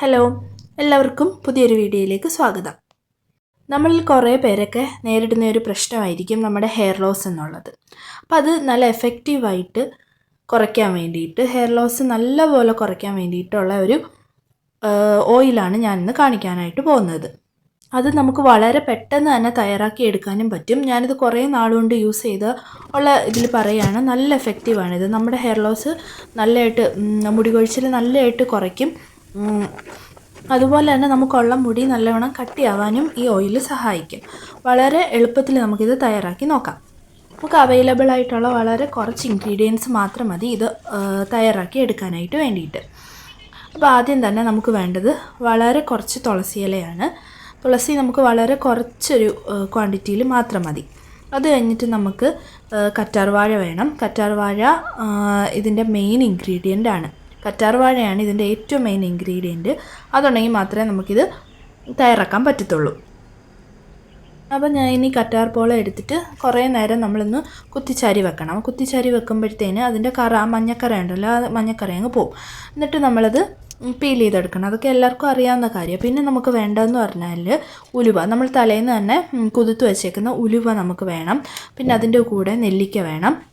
Hello എല്ലാവർക്കും പുതിയൊരു വീഡിയോയിലേക്ക് സ്വാഗതം. നമ്മളിൽ കുറേ പേരൊക്കെ നേരിടുന്ന ഒരു പ്രശ്നമായിരിക്കും നമ്മുടെ ഹെയർ ലോസ് എന്നുള്ളത്. അപ്പം അത് നല്ല എഫക്റ്റീവായിട്ട് കുറയ്ക്കാൻ വേണ്ടിയിട്ട് ഹെയർ ലോസ് നല്ലപോലെ കുറയ്ക്കാൻ വേണ്ടിയിട്ടുള്ള ഒരു ഓയിലാണ് ഞാൻ ഇന്ന് കാണിക്കാനായിട്ട് പോകുന്നത്. അത് നമുക്ക് വളരെ പെട്ടെന്ന് തന്നെ തയ്യാറാക്കി എടുക്കാനും പറ്റും. ഞാനിത് കുറേ നാളുകൊണ്ട് യൂസ് ചെയ്ത ഉള്ള ഇതിൽ പറയുകയാണ് നല്ല എഫക്റ്റീവാണ് ഇത്. നമ്മുടെ ഹെയർ ലോസ് നല്ലതായിട്ട് മുടി കൊഴിച്ചിൽ നല്ലതായിട്ട് കുറയ്ക്കും. അതുപോലെ തന്നെ നമുക്കുള്ള മുടി നല്ലവണ്ണം കട്ടിയാവാനും ഈ ഓയിൽ സഹായിക്കും. വളരെ എളുപ്പത്തിൽ നമുക്കിത് തയ്യാറാക്കി നോക്കാം. നമുക്ക് അവൈലബിൾ ആയിട്ടുള്ള വളരെ കുറച്ച് ഇൻഗ്രീഡിയൻസ് മാത്രം മതി ഇത് തയ്യാറാക്കി എടുക്കാനായിട്ട് വേണ്ടിയിട്ട്. അപ്പോൾ ആദ്യം തന്നെ നമുക്ക് വേണ്ടത് വളരെ കുറച്ച് തുളസി ഇലയാണ്. തുളസി നമുക്ക് വളരെ കുറച്ചൊരു ക്വാണ്ടിറ്റിയിൽ മാത്രം മതി. അത് കഴിഞ്ഞിട്ട് നമുക്ക് കറ്റാർവാഴ വേണം. കറ്റാർവാഴ ഇതിന്റെ മെയിൻ ഇൻഗ്രീഡിയന്റ് ആണ്. കറ്റാർവാഴയാണ് ഇതിന്റെ ഏറ്റവും മെയിൻ ഇൻഗ്രീഡിയന്റ് അതുണ്ടെങ്കിൽ മാത്രമേ നമുക്കിത് തയ്യാറാക്കാൻ പറ്റത്തുള്ളൂ. അപ്പോൾ ഞാൻ ഇനി കറ്റാർ പോള എടുത്തിട്ട് കുറേ നേരം നമ്മളിന്ന് കുത്തിച്ചാരി വെക്കണം. കുത്തിച്ചാരി വെക്കുമ്പോഴത്തേന് അതിന്റെ കറ മഞ്ഞക്കറ ഉണ്ടല്ലോ ആ മഞ്ഞക്കറ അങ്ങ് പോവും. എന്നിട്ട് നമ്മളത് പീൽ ചെയ്തെടുക്കണം. അതൊക്കെ എല്ലാവർക്കും അറിയാവുന്ന കാര്യമാണ്. പിന്നെ നമുക്ക് വേണ്ടതെന്ന് പറഞ്ഞാൽ ഉലുവ. നമ്മൾ തലേന്ന് തന്നെ കുതിർത്ത് വെച്ചേക്കുന്ന ഉലുവ നമുക്ക് വേണം. പിന്നെ അതിന്റെ കൂടെ നെല്ലിക്ക വേണം.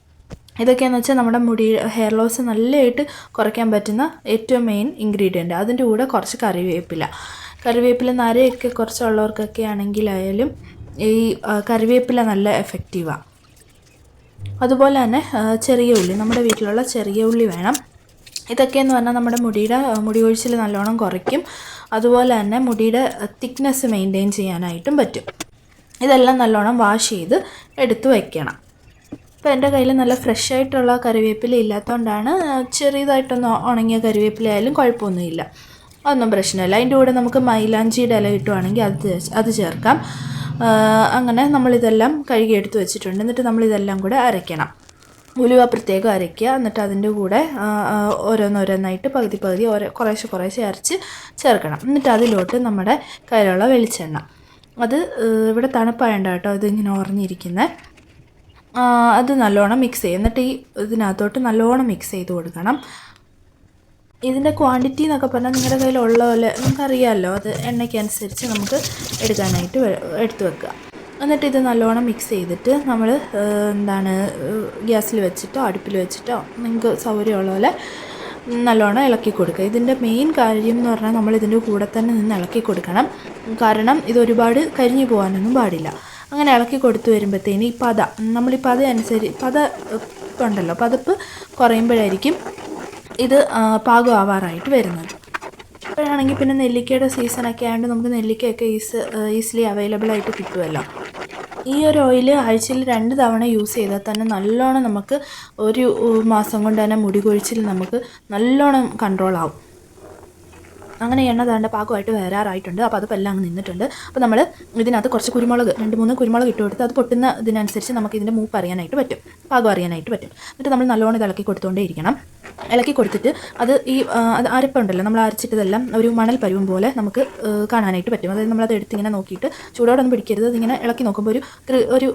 ഇതൊക്കെയാണെന്ന് വെച്ചാൽ നമ്മുടെ മുടി ഹെയർ ലോസ് നല്ലതായിട്ട് കുറയ്ക്കാൻ പറ്റുന്ന ഏറ്റവും മെയിൻ ഇൻഗ്രീഡിയന്റ് അതിന്റെ കൂടെ കുറച്ച് കറിവേപ്പില. കറിവേപ്പില നരയൊക്കെ കുറച്ചുള്ളവർക്കൊക്കെ ആണെങ്കിലായാലും ഈ കറിവേപ്പില നല്ല എഫക്റ്റീവാണ് അതുപോലെ തന്നെ ചെറിയ ഉള്ളി. നമ്മുടെ വീട്ടിലുള്ള ചെറിയ ഉള്ളി വേണം. ഇതൊക്കെയെന്ന് പറഞ്ഞാൽ നമ്മുടെ മുടിയുടെ മുടി കൊഴിച്ചിൽ നല്ലോണം കുറയ്ക്കും. അതുപോലെ തന്നെ മുടിയുടെ തിക്നെസ് മെയിന്റെയിൻ ചെയ്യാനായിട്ടും പറ്റും. ഇതെല്ലാം നല്ലോണം വാഷ് ചെയ്ത് എടുത്ത് വയ്ക്കണം ഇപ്പോൾ എന്റെ കയ്യിൽ നല്ല ഫ്രഷ് ആയിട്ടുള്ള കറിവേപ്പില ഇല്ലാത്തതുകൊണ്ടാണ് ചെറിയതായിട്ടൊന്ന് ഉണങ്ങിയ കറിവേപ്പില ആയാലും കുഴപ്പമൊന്നുമില്ല അതൊന്നും പ്രശ്നമില്ല. അതിന്റെ കൂടെ നമുക്ക് മൈലാഞ്ചിയുടെ ഇല കിട്ടുവാണെങ്കിൽ അത് അത് ചേർക്കാം. അങ്ങനെ നമ്മളിതെല്ലാം എടുത്ത് വെച്ചിട്ടുണ്ട്. എന്നിട്ട് നമ്മളിതെല്ലാം കൂടെ അരയ്ക്കണം. ഉലുവ പ്രത്യേകം അരയ്ക്കുക. എന്നിട്ട് അതിന്റെ കൂടെ ഓരോന്നോരോന്നായിട്ട് പകുതി പകുതി ഓരോ കുറേശ്ശെ കുറേശ്ശെ അരച്ച് ചേർക്കണം. എന്നിട്ട് അതിലോട്ട് നമ്മുടെ കയ്യിലുള്ള വെളിച്ചെണ്ണ. അത് ഇവിടെ തണുപ്പായണ്ട കേട്ടോ ഇതിങ്ങനെ ഉറഞ്ഞിരിക്കുന്നത് അത് നല്ലോണം മിക്സ് ചെയ്യും. എന്നിട്ട് ഈ ഇതിനകത്തോട്ട് നല്ലോണം മിക്സ് ചെയ്ത് കൊടുക്കണം. ഇതിന്റെ ക്വാണ്ടിറ്റി എന്നൊക്കെ പറഞ്ഞാൽ നിങ്ങളുടെ കയ്യിൽ ഉള്ള പോലെ നമുക്കറിയാമല്ലോ അത് എണ്ണയ്ക്കനുസരിച്ച് നമുക്ക് എടുക്കാനായിട്ട് എടുത്തു വെക്കുക എന്നിട്ട് ഇത് നല്ലോണം മിക്സ് ചെയ്തിട്ട് നമ്മൾ എന്താണ് ഗ്യാസിൽ വെച്ചിട്ടോ അടുപ്പിൽ വെച്ചിട്ടോ നിങ്ങൾക്ക് സൗകര്യമുള്ള പോലെ നല്ലോണം ഇളക്കി കൊടുക്കുക ഇതിന്റെ മെയിൻ കാര്യം എന്ന് പറഞ്ഞാൽ നമ്മൾ ഇതിന്റെ കൂടെ തന്നെ നിന്ന് ഇളക്കി കൊടുക്കണം. കാരണം ഇത് ഒരുപാട് കരിഞ്ഞു പോകാനൊന്നും പാടില്ല. അങ്ങനെ ഇളക്കി കൊടുത്തു വരുമ്പോഴത്തേന് ഈ പത നമ്മൾ ഈ പത അനുസരിച്ച് പത ഉണ്ടല്ലോ പതപ്പ് കുറയുമ്പോഴായിരിക്കും ഇത് പാകമാവാറായിട്ട് വരുന്നത്. ഇപ്പോഴാണെങ്കിൽ പിന്നെ നെല്ലിക്കയുടെ സീസണൊക്കെ ആയതുകൊണ്ട് നമുക്ക് നെല്ലിക്കയൊക്കെ ഈസ് ഈസിലി അവൈലബിൾ ആയിട്ട് കിട്ടുമല്ലോ ഈ ഒരു ഓയിൽ ആഴ്ചയിൽ രണ്ട് തവണ യൂസ് ചെയ്താൽ തന്നെ നല്ലോണം നമുക്ക് ഒരു മാസം കൊണ്ട് തന്നെ മുടി കൊഴിച്ചിൽ നമുക്ക് നല്ലോണം കൺട്രോൾ ആവും. അങ്ങനെ എണ്ണ തേണ്ട പാകമായിട്ട് വരാറായിട്ടുണ്ട്. അപ്പോൾ അതിപ്പോൾ എല്ലാം അങ്ങ് നിന്നിട്ടുണ്ട്. അപ്പോൾ നമ്മൾ ഇതിനകത്ത് കുറച്ച് കുരുമുളക് രണ്ട് മൂന്ന് കുരുമുളക് ഇട്ട് കൊടുത്ത് അത് പൊട്ടുന്ന ഇതിനനുസരിച്ച് നമുക്ക് ഇതിന്റെ മൂപ്പ് അറിയാനായിട്ട് പറ്റും. പാകം അറിയാനായിട്ട് പറ്റും. എന്നിട്ട് നമ്മൾ നല്ലോണം ഇളക്കി കൊടുത്തുകൊണ്ടേ ഇരിക്കണം. ഇളക്കി കൊടുത്തിട്ട് അത് ഈ അത് അരപ്പുണ്ടല്ലോ. നമ്മൾ അരച്ചിട്ടതെല്ലാം ഒരു മണൽ പരുവം പോലെ നമുക്ക് കാണാനായിട്ട് പറ്റും. അതായത് നമ്മളത് എടുത്തിങ്ങനെ നോക്കിയിട്ട് നോക്കിയിട്ട് ചൂടോടൊന്നും പിടിക്കരുത്. അതിങ്ങനെ ഇളക്കി നോക്കുമ്പോൾ ഒരു ഒരു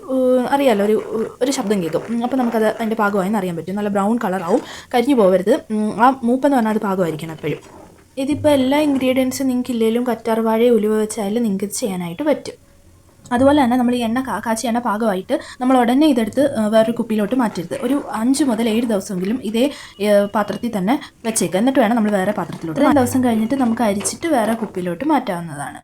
അറിയാമല്ലോ ഒരു ഒരു ശബ്ദം കേൾക്കും. അപ്പോൾ നമുക്കത് അതിന്റെ പാകമായെന്ന് അറിയാൻ പറ്റും. നല്ല ബ്രൗൺ കളറാവും. കരിഞ്ഞു പോകരുത് ആ മൂപ്പെന്ന് പറഞ്ഞാൽ അത് പാകമായിരിക്കണം എപ്പോഴും. ഇതിപ്പോൾ എല്ലാ ഇൻഗ്രീഡിയൻസും നിങ്ങൾക്ക് ഇല്ലെങ്കിലും കറ്റാർവാഴ ഉലുവ വെച്ചായാലും നിങ്ങൾക്ക് ഇത് ചെയ്യാനായിട്ട് പറ്റും. അതുപോലെ തന്നെ നമ്മൾ ഈ എണ്ണ കാച്ചി എണ്ണ പാകമായിട്ട് നമ്മൾ ഉടനെ ഇതെടുത്ത് വേറൊരു കുപ്പിയിലോട്ട് മാറ്റരുത്. ഒരു അഞ്ച് മുതൽ ഏഴ് ദിവസമെങ്കിലും ഇതേ പാത്രത്തിൽ തന്നെ വെച്ചേക്കുക. എന്നിട്ട് വേണം നമ്മൾ വേറെ പാത്രത്തിലോട്ട്. രണ്ട് ദിവസം കഴിഞ്ഞിട്ട് നമുക്ക് അരിച്ചിട്ട് വേറെ കുപ്പിയിലോട്ട് മാറ്റാവുന്നതാണ്.